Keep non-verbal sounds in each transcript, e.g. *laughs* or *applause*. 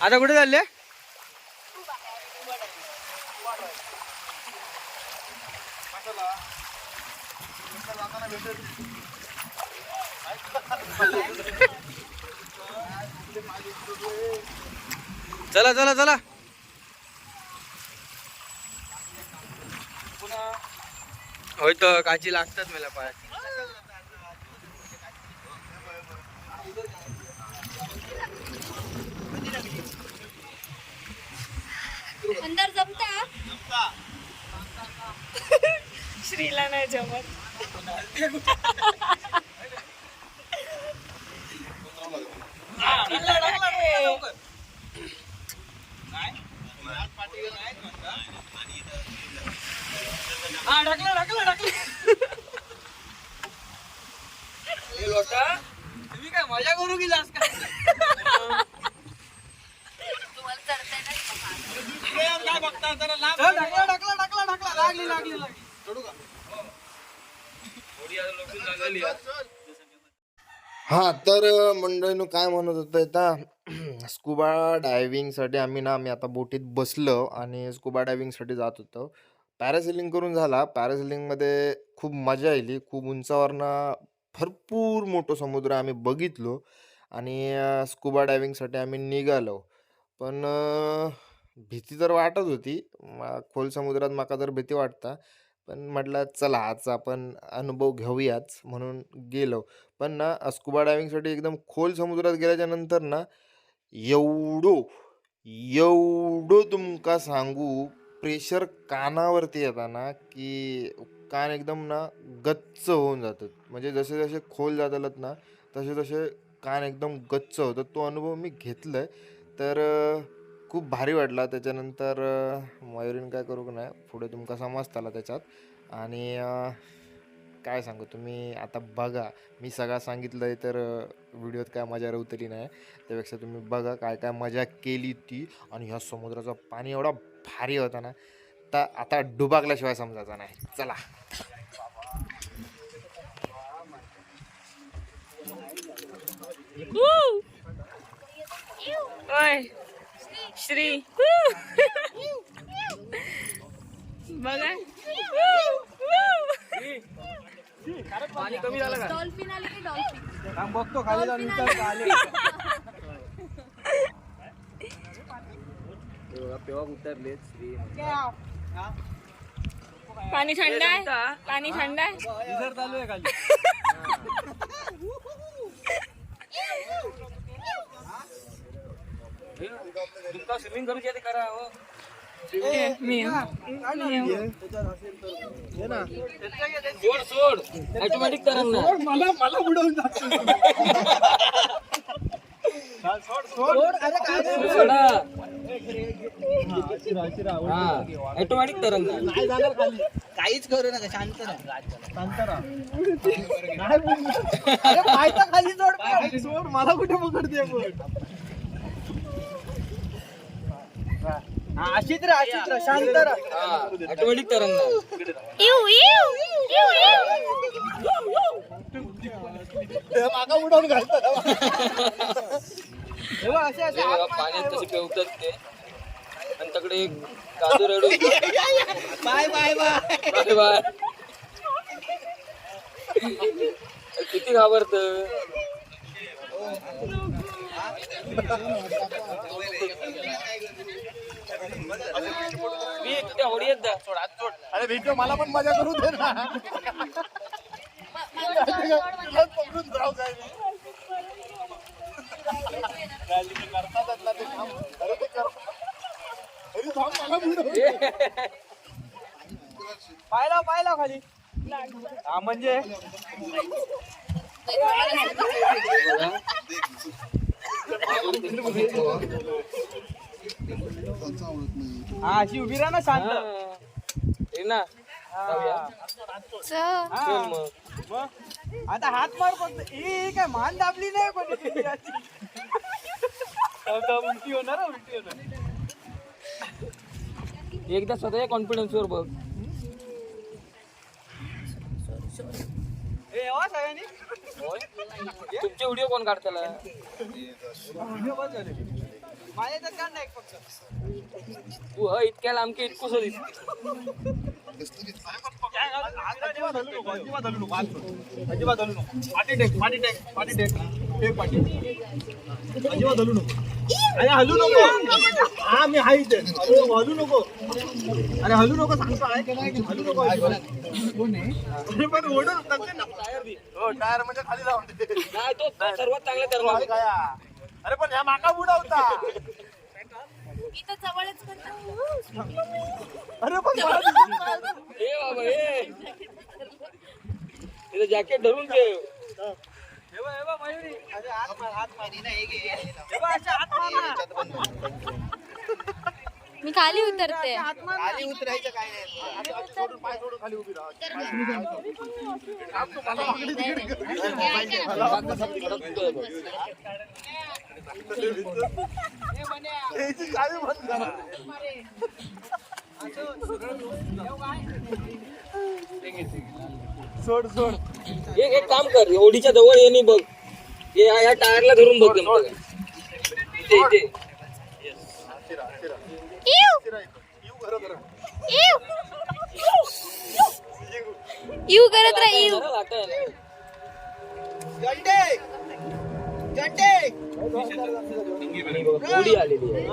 आता कुठे चालले? चला चला चला. होय तर काची लागतात मला पाय अंदर जमता? श्रीला नाही जमत. हा ढकला ढकला ढकला. ए लोटा तुम्ही काय मजा करू गेलास का तुम्हाला चढता काय बघता जरा लांब ढकला ढकला ढकला ढकला. लागली लागली लागली. चढू का? थोडी आता लोकं लागली यार. हा तर मंडळीनं काय म्हणत होतं आता स्कुबा डायव्हिंगसाठी आम्ही ना आम्ही आता बोटीत बसलो आणि स्कुबा डायव्हिंगसाठी जात होतो. पॅरासेलिंग करून झाला. पॅरासेलिंगमध्ये खूप मजा आली. खूप उंचावरनं भरपूर मोठं समुद्र आम्ही बघितलो आणि स्कुबा डायव्हिंगसाठी आम्ही निघालो. पण भीती तर वाटत होती. मा- खोल समुद्रात माका तर भीती वाटता. पण म्हटलं चला आज आपण अनुभव घेऊयाच म्हणून गेलो. पण ना स्कुबा डायव्हिंगसाठी एकदम खोल समुद्रात गेल्याच्यानंतर ना एवढो एवढं तुमका सांगू प्रेशर कानावरती येताना की कान एकदम ना गच्च होऊन जातात. म्हणजे जसे जसे खोल जातात ना तसे तसे कान एकदम गच्च होतात. तो अनुभव मी घेतलाय. तर अं, खूप भारी वाटला. त्याच्यानंतर मयुरीन काय करू का नाही पुढे तुमका समजताला त्याच्यात. आणि काय सांगू तुम्ही आता बघा मी सगळं सांगितलं आहे तर व्हिडिओत काय मजा रवतली नाही. त्यापेक्षा तुम्ही बघा काय काय मजा केली ती. आणि ह्या समुद्राचं पाणी एवढा भारी होता ना तर आता डुबाकल्याशिवाय समजायचा नाही. चला. ओय. श्री. बघा. पाणी कमी झालं का? डॉल्फिन आले की डॉल्फिन? थांब बघतो खाली जाऊन विचार आले. तेव्हा उतरले श्री. पाणी थंड आहे? पाणी थंड आहे? विसर चालू आहे खाली. तुमका स्विमिंग करूची आहे ते करा हो. मी सोड सोड. ऑटोमॅटिक ना. मला मला बुडवून ऑटोमॅटिक तरंग काहीच करू नका शांत राहा. खाली सोड सोड मला कुठे पकडते अशीच राहा अशीच राहा शांत राहा. ऑटोमॅटिक तरंग इव इव इव इव. मागा उडवून घालतात असे असे. पाण्यात तसे पेवतात ते. आणि तकडे एक काजू रडू. *laughs* Bye bye bye. Bye bye. किती घाबरत. सोड हात सोड अरे भेटो मला पण मजा करू दे ना तुलाच पकडून जाऊ काय मी. गाली ते करतातच ना ते काम. अरे ते करतात. अरे थांब, मला बुडव. पायला पायला खाली हा म्हणजे *laughs* *laughs* हा अशी उभी राहा ना शांत. ना. जाऊया. हा. चल मग. मग? आता हात मार फक्त ए काय मान दाबली नाही पण उलटी होणार हा, उलटी होणार. एकदा स्वतःच्या कॉन्फिडन्स वर बघ. ए वा सगळ्यांनी तुमचे व्हिडिओ कोण काढताला? व्हिडिओ बंद झाले. तू ह इतक्या लांबके इतकुस अजिबात हलू नको अजिबात हलू नको अजिबात हलू नको पाठी टेक पाठी टेक पाठी टेक टेक पाठी अजिबात हलू नको अरे हलू नको हा मी हाय इथे हलू नको हलू नको अरे हलू नको सांगतो का हलू नको पण ना टायर बी. हो टायर म्हणजे खाली दे. नाही तो सर्वात चांगला काय? अरे पण ह्या माका बुडवता इथं जवळच अरे पण मला दिसत नाही. ए बाबा ए. तिथं जॅकेट धरून ठेव हे बघ, हे बघ, मयुरी. हे बघ, अशा हात मार ना. मी खाली उतरते. याची चावी बंद करा. सोड सोड एक एक काम कर ओढीच्या जवळ ये नी बघ हे या- या टायरला धरून बघ जमतं का? इथे इथे शिरा शिरा इव शिरा इथं. येऊ घरात राहा. करत राहा इव जरा लाटा आहे ना. आणि बघ, ओढी आलेली आहे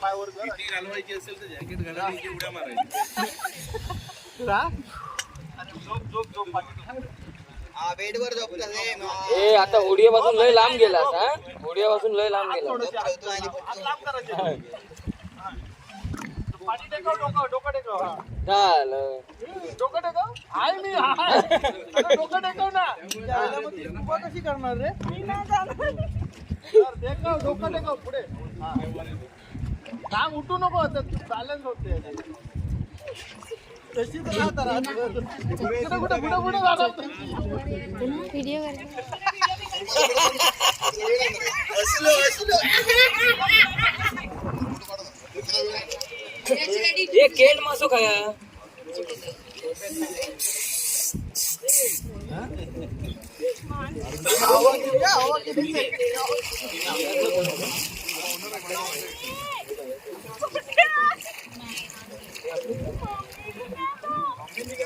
पायावर जरा. शिरा. आणि झोप झोप ए आता ओढियापासून लय लांब गेलास हा? ओढियापासून लय लांब गेला लांब करायचे. टेकव डोकं डोकं टेकव. हा. झालं. डोकं टेकव? हाय मी हाय. डोकं टेकव ना. उभा कशी करणार रे? मी नाही जाणार. तर टेकव डोकं टेकव पुढे. हा. काम उठू नको बॅलन्स होते. व्हिडिओ करते ए केल मासो खाया हवा किती आहे? हवा किती आहे? मी तिकडे अहमदाबादला. ए, ए, सर्वेश.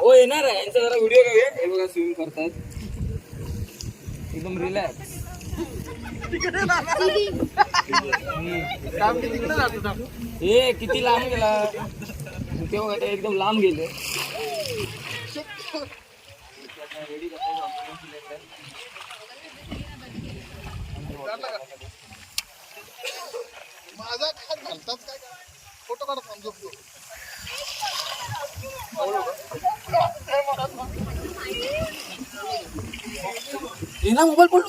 हो येणार आहे. यांचा जरा व्हिडिओ घेऊया हे बघा स्विम करतात. एकदम रिलॅक्स काम किती? तिकडे जातो ए किती लांब गेला. तेव्हा ते एकदम लांब गेले. माझा काय घालतात काय फोटो काढत मोबाईल पडलो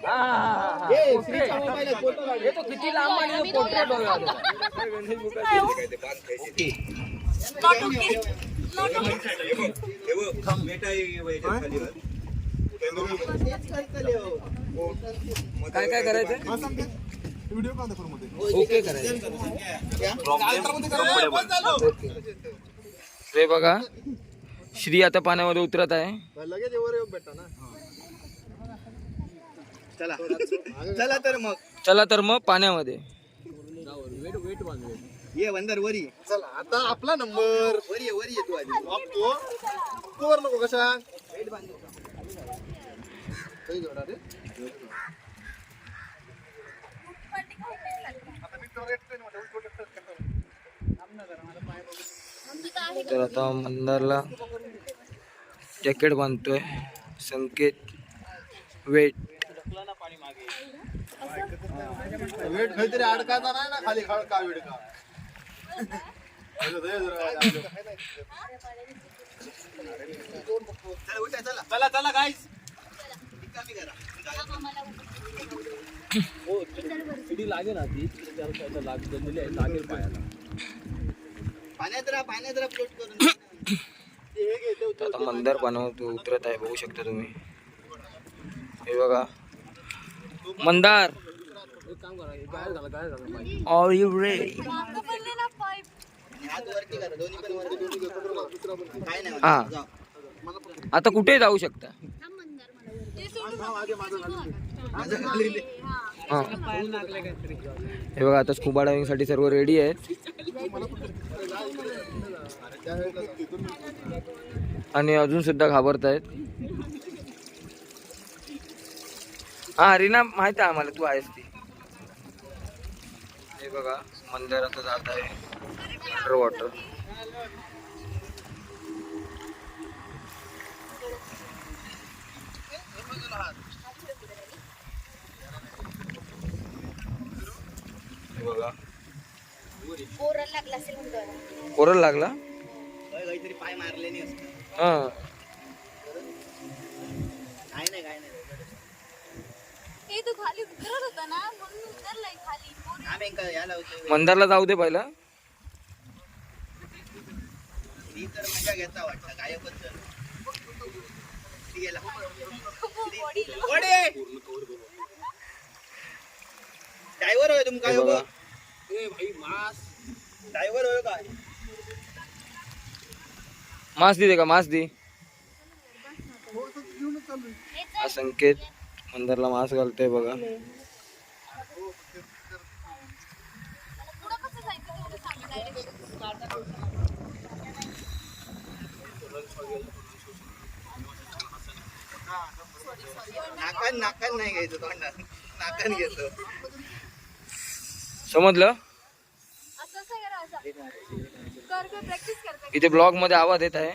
हा, तो किती लांब आणि पोर्ट्रेट बघा काय काय करायचं व्हिडिओ का दाखवमध्ये ओके करायचं बघा श्री आता पाण्यामध्ये उतरत आहे. लगेच भेटा ना. चला. *laughs* चला तर मग. चला तर मग पाण्यामध्ये. ये वंदर वरी. चला आता आपला नंबर. वरी ये वरी ये तू आधी. तू. नको कशा काही जोडा रे तर आता मंदारला जॅकेट बांधतोय. संकेत वेट. वेट काहीतरी अडकायचा नाही ना खाली खडका विडका चला चला गाईस पाण्यात राहा पाण्यात राहा फ्लोट करून. आता मंदार पाण्यावर उतरत आहे बघू शकता तुम्ही. हे बघा. मंदार. Are you ready? हा. आता कुठे जाऊ शकता? हां हे बघा आता स्कुबा डायविंगसाठी सर्व रेडी आहेत आणि अजून सुद्धा घाबरत आहेत हा रीना माहीत आहे आम्हाला तू आहेस ती. हे बघा मंदिर आता जात आहे अंडर वॉटर बघा कोरल लागला काहीतरी पाय मारले नाही हा काय नाही काय नाही हे तू खाली उतरत होता ना म्हणून उतरलाय खाली पोरी. आम्ही का याला होतो मंदारला जाऊ दे पहिला मी तर मजा घेता वाटतं गायबच झालं. ती गेला. ओढे! ड्रायव्हर होय तुमका हे ह्यो? बघा. ड्रायव्हर होय काय? मास दे का मास दे. हा संकेत मंदारला मास घालतोय बघा. नाकान नाकान नाही घ्यायचं तोंडात. नाकान घेतो. समजलं? इथे ब्लॉगमध्ये आवाज येत आहे.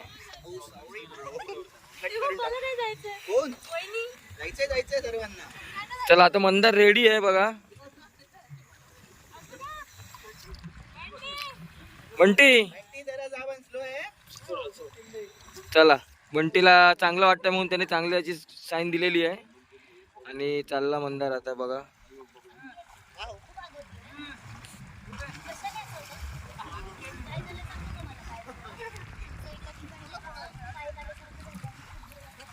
चला आता मंदार रेडी आहे बघा. बंटी. चला बंटीला चांगलं वाटतं म्हणून त्याने चांगली याची साईन दिलेली आहे. आणि चालला मंदार आता बघा हे बघा मंदार आता स्कुबा डायव्हिंगला चालला अंडर वॉटर अहो इकडे नका ना ढोकली एवढं एवढं प्रशांतकडे तिकडे कोणीच नाहीये तिकडे जायचं मला शिडीकडे मानसिक एक मानसिक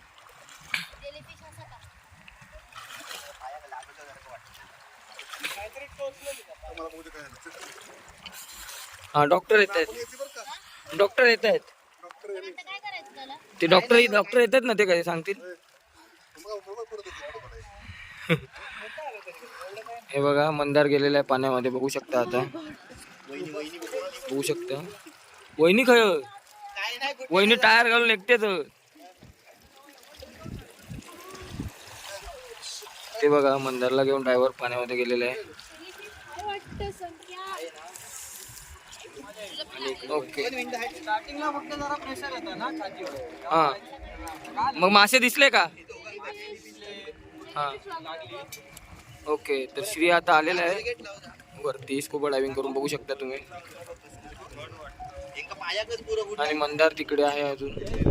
हा डॉक्टर येत आहेत. डॉक्टर येत आहेत. ते डॉक्टर डॉक्टर येतात ना ते काय सांगतील? हे बघा मंदार गेलेला आहे पाण्यामध्ये बघू शकता आता. बघू शकता. वहिनी खय वहिनी टायर घालून एकटेच. ते बघा मंदारला घेऊन ड्रायव्हर पाण्यामध्ये गेलेला आहे काय वाटतं संख्या ओके दोन मिनिटं आहे. स्टार्टिंगला फक्त जरा प्रेशर येतं ना छातीवर हा. मग मासे दिसले का? हा. ओके तर श्री आता आलेला आहे. वरती स्कुबा डायव्हिंग करून बघू शकता तुम्ही. आणि मंदार तिकडे आहे अजून.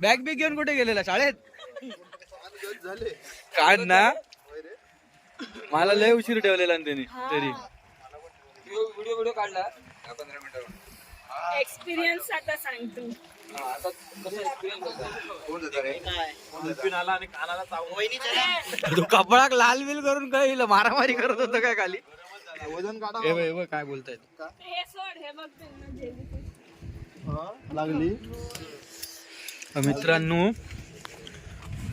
बॅग बिग घेऊन कुठे गेलेला? शाळेत? काढ ना? मला लय उशीर ठेवलेला ना त्यांनी तरी. व्हिडिओ व्हिडिओ काढला. पंधरा मिनिटावर एक्सपिरियन्स आता सांग तू. आता कसं उलटून आला आणि कानाला चावून. तू कपडाक लाल बिल करून काय मारामारी करत होतं काय खाली? वजन काढा हे बघ, हे बघ, काय बोलतायत. हे सोड हे बघ. लागली. मित्रांनो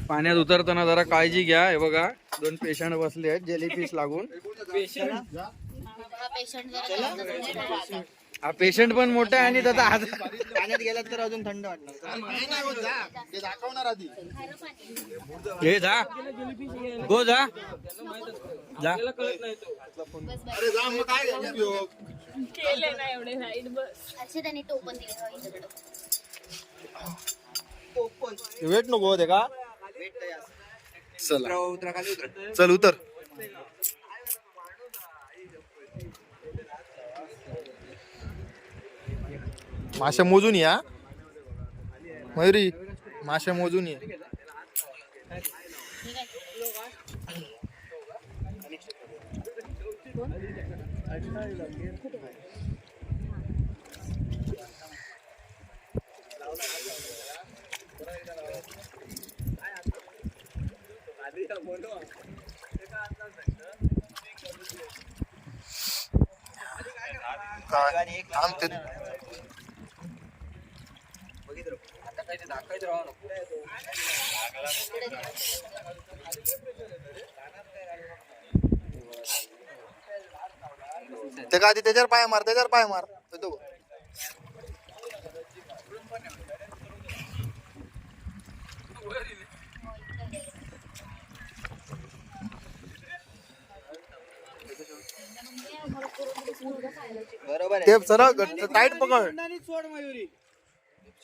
पाण्यात उतरताना जरा काळजी घ्या. हे बघा दोन पेशंट बसले आहेत जेलीफिश लागून. हा पेशंट पण मोठा आहे आणि त्याचा हात पाण्यात गेलात तर अजून थंड वाटणार. ते दाखवणार आधी. हे जा. गो जा. जा. वेट नको होते का? चला. चल उतर. मासे मोजून या. मयुरी मासे मोजून या. काय? थांब ते ते का आधी त्याच्यावर पाय मार त्याच्यावर पाय मार. तो बघ. बरोबर ते सरळ टाईट पकड. सोड मयुरी.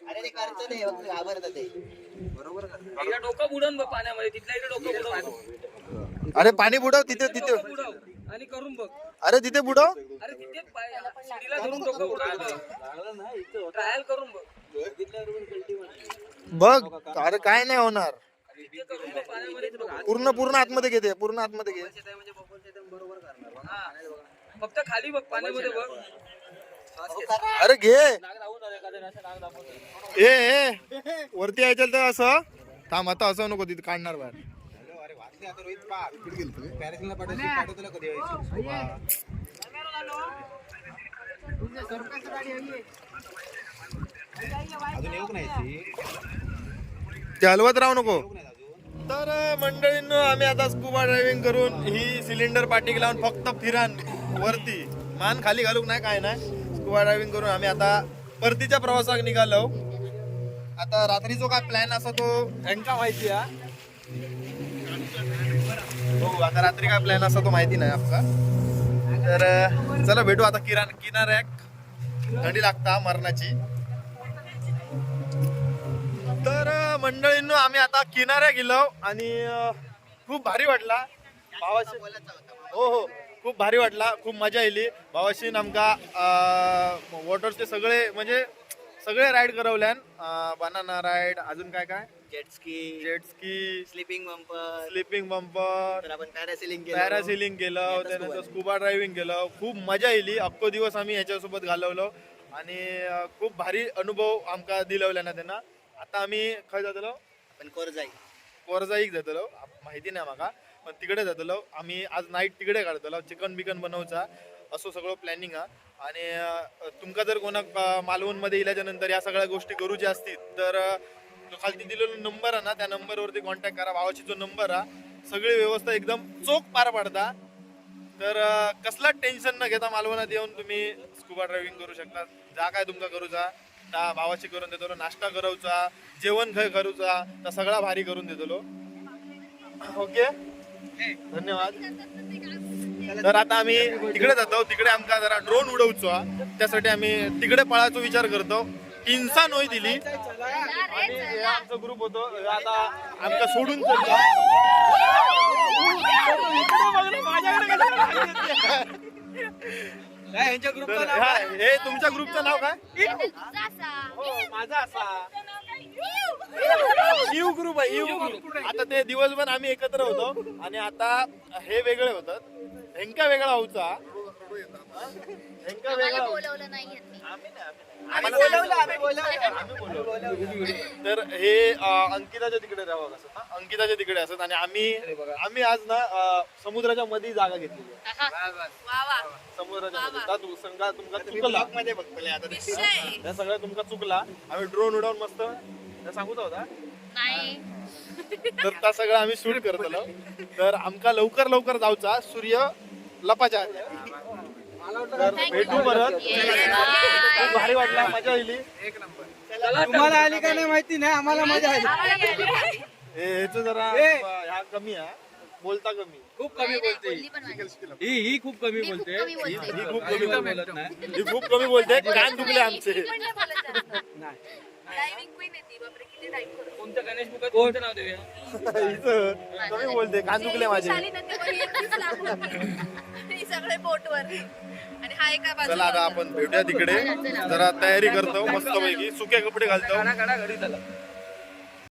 अरे ते करतो ते घाबरत ते. एकदा डोकं बुडवून बघ पाण्यामध्ये तिथल्या इकडे डोकं बुडव. अरे पाणी बुडव तिथे तिथे. बुडव आणि करून बघ. अरे तिथे बुडव. अरे तिथे पाय- शिडीला धरून डोकं बुडव. ट्रायल करून बघ. बघ अरे काय नाही होणार. पूर्ण पूर्ण आतमध्ये घेते पूर्ण आतमध्ये घे. फक्त खाली बघ पाण्यामध्ये बघ. अरे घे. ए ए वरती यायचं तर असं. थांब आता असं नको तिथे काढणार बाहेर. ते हलवत राहू नको. तर मंडळींनो आम्ही आता स्कुबा ड्रायव्हिंग करून ही सिलेंडर पाठी लावून फक्त फिरान. वरती. मान खाली घालूक नाही काय नाही. स्कुबा ड्रायव्हिंग करून आम्ही आता परतीच्या प्रवासाक निघालो. आता रात्रीचो काय प्लॅन असा तो ह्यांका माहिती हो आता रात्री काय प्लॅन असा तो माहिती नाही आपला. तर चला भेटू आता किराण किनाऱ्याक. थंडी लागता मरणाची. तर मंडळींनो आम्ही आता किनाऱ्या गेलो आणि खूप भारी वाटला. भावाशी हो हो. खूप भारी वाटला खूप मजा येईल भावाशीन आमका वॉटरचे सगळे म्हणजे सगळे राईड करवल्यान बनाना राईड अजून काय काय? Jet ski jet ski slipping bumper slipping bumper आपण पॅरासिलिंग पॅरासिलिंग केलं. त्यानंतर स्कुबा ड्रायव्हिंग केलं. खूप मजा येईल अख्खो दिवस आम्ही ह्याच्यासोबत घालवलो. आणि खूप भारी अनुभव आमका दिलवल्या ना त्यांना. आता आम्ही खंय जातलो? आपण कोरजाई. कोरजाईक जातलो. माहिती नाही म्हाका पण तिकडे जातलो आम्ही आज नाईट तिकडे काढतलो चिकन बिकन बनवचा. असं सगळं प्लॅनिंग हा. आणि तुमका जर कोणाक मालवणमध्ये इल्याच्या नंतर या सगळ्या गोष्टी करूच्या असतील तर जो खालती दिलेलो नंबर आहे ना त्या नंबरवरती कॉन्टॅक्ट करा. भावाची जो नंबर हा सगळी व्यवस्था एकदम चोख पार पडता. तर कसलाच टेन्शन न घेता मालवणात येऊन तुम्ही स्कुबा ड्रायव्हिंग करू शकता. जा काय तुमका करूचा त्या भावाची करून देतो नाश्ता करूचा जेवण खय करूचा. तर सगळा भारी करून देतो ओके? धन्यवाद. तर आता आम्ही तिकडे जातो. तिकडे आमका जरा ड्रोन उडवचो हा. त्यासाठी आम्ही तिकडे पळायचो विचार करतो. इन्सान होई दिली. आणि हे आमचा ग्रुप होतो. हे आता आमका सोडून हा- हे तुमच्या ग्रुपचं नाव काय? माझा असा. यू ग्रुप आहे यू ग्रुप आता ते दिवसभर आम्ही एकत्र होतो आणि आता हे वेगळे होतात. हेंका वेगळा होता हेंका वेगळा आम्हाला होता. बोलवलं नाही यांनी. आम्ही बोलवलं, आम्ही बोलवलं. आम्ही बोलवलं. तर हे अंकिताच्या तिकडे राहावं असत ना अंकिताच्या तिकडे असत आणि आम्ही आम्ही आज ना समुद्राच्या मध्ये जागा घेतली वा वा. समुद्राच्या मध्ये आता तू संघा तुमका चुकला. त्या सगळ्या तुमका चुकला. आम्ही ड्रोन उडवून मस्त सांगूच होता? नाही. तर त्या सगळं आम्ही शूट करतलो तर आमका लवकर लवकर जाऊचा. सूर्य लपाच्या. तर भेटू परत. खूप भारी वाटला. मजा आली. तुम्हाला आली का नाही माहिती नाही. आम्हाला मजा आली. हे ह्याचं जरा ह्या कमी आहे. बोलता कमी. खूप कमी बोलते. ही ही खूप कमी बोलते. कमी बोलते. ही खूप कमी बोलते. नाही ही खूप कमी बोलते. कान दुखले आमचे. नाही. बोलत जास्त. Driving queen आहे ती, बापरे, किती drive करते. कोणत्या गणेश बुकात कोणतं नाव देऊया? हिचं कमी बोलते कान दुखले माझे. एकटीच लागून. आणि सगळे बोटवर आणि हा एका चला बाजूला आता आपण भेटूया तिकडे. जरा तयारी करतो मस्त पैकी सुके कपडे घालतो. घरी चला.